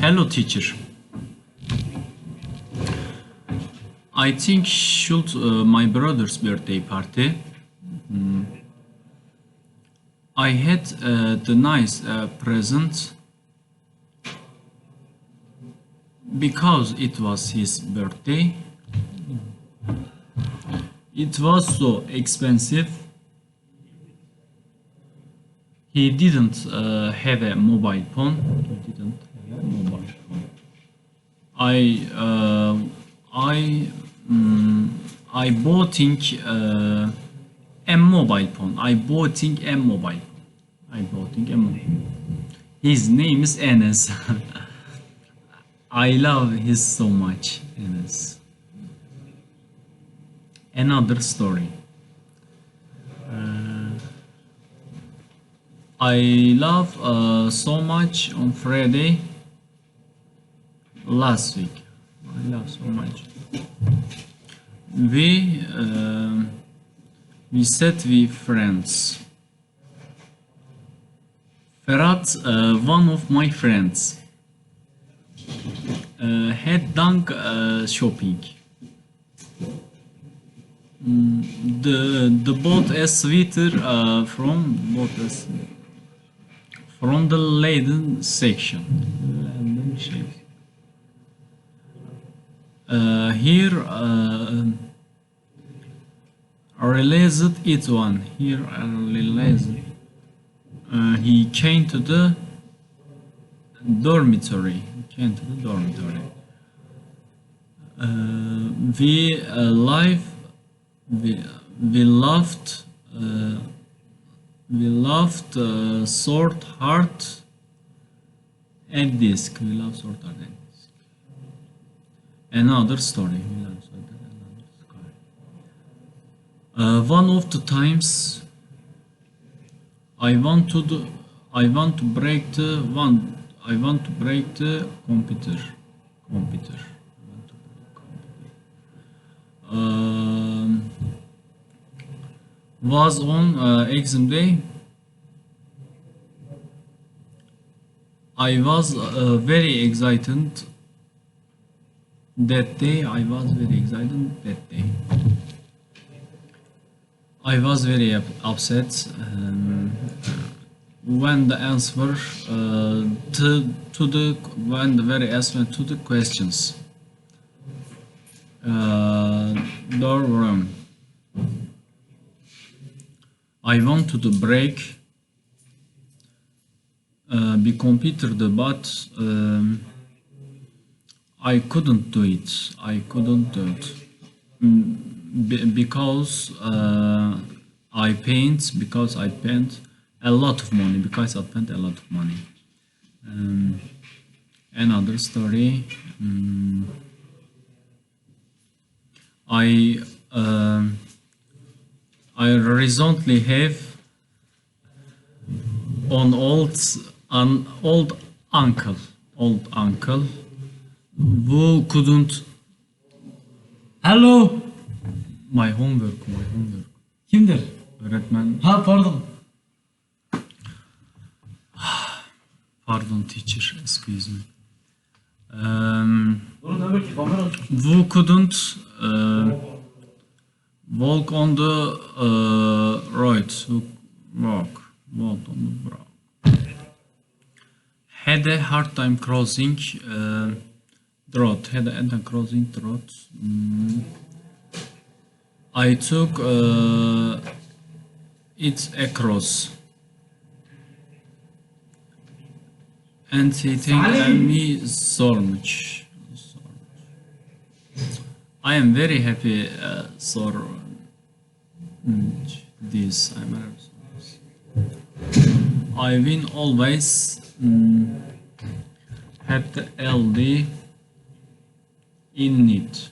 Hello teacher. I think should uh, my brother's birthday party. Mm. I had uh, the nice uh, present because it was his birthday. It was so expensive. He didn't uh, have a mobile phone. He didn't have a mobile phone. I uh, I mm, I bought him uh, a mobile phone. I bought him a mobile phone. I bought him a mobile. His name is Enes. I love his so much. Enes. Another story. I love uh, so much on Friday last week. I love so much. We uh, we sat with friends. Ferhat, uh, one of my friends, uh, had done uh, shopping. Mm, the the bought a sweater uh, from bought a s- from the Leiden section. Uh, here uh, realized it one. Here I realized uh, he came to the dormitory. He came to the dormitory. Uh, we uh, live. We, we loved. We loved uh, Sword Heart and Disc. We love Sword Heart and Disc. Another story. We love and another story. Uh, one of the times I want to I want to break the one I want to break the computer computer I want to break computer. Um, was on uh, exam day I was uh, very excited that day I was very excited that day I was very upset um, when the answer uh, to, to the when the very answer to the questions. Uh, door room. I wanted to break uh, the computer, but um, I couldn't do it. I couldn't do it. Mm, be- because uh, I paint because I paint a lot of money because I spent a lot of money. Um, another story. mm, I um Recently have an old an old uncle old uncle who couldn't Hello. my homework my homework Kimdir? öğretmen Ha pardon. pardon teacher excuse me um, who couldn't uh, walk on the uh, road who walk. Walked on the road had a hard time crossing uh, the road had a hard time crossing the road Mm. I took uh, it across. And he thanked me so much. I am very happy uh, so change these I win always mm, um, had the LD in it.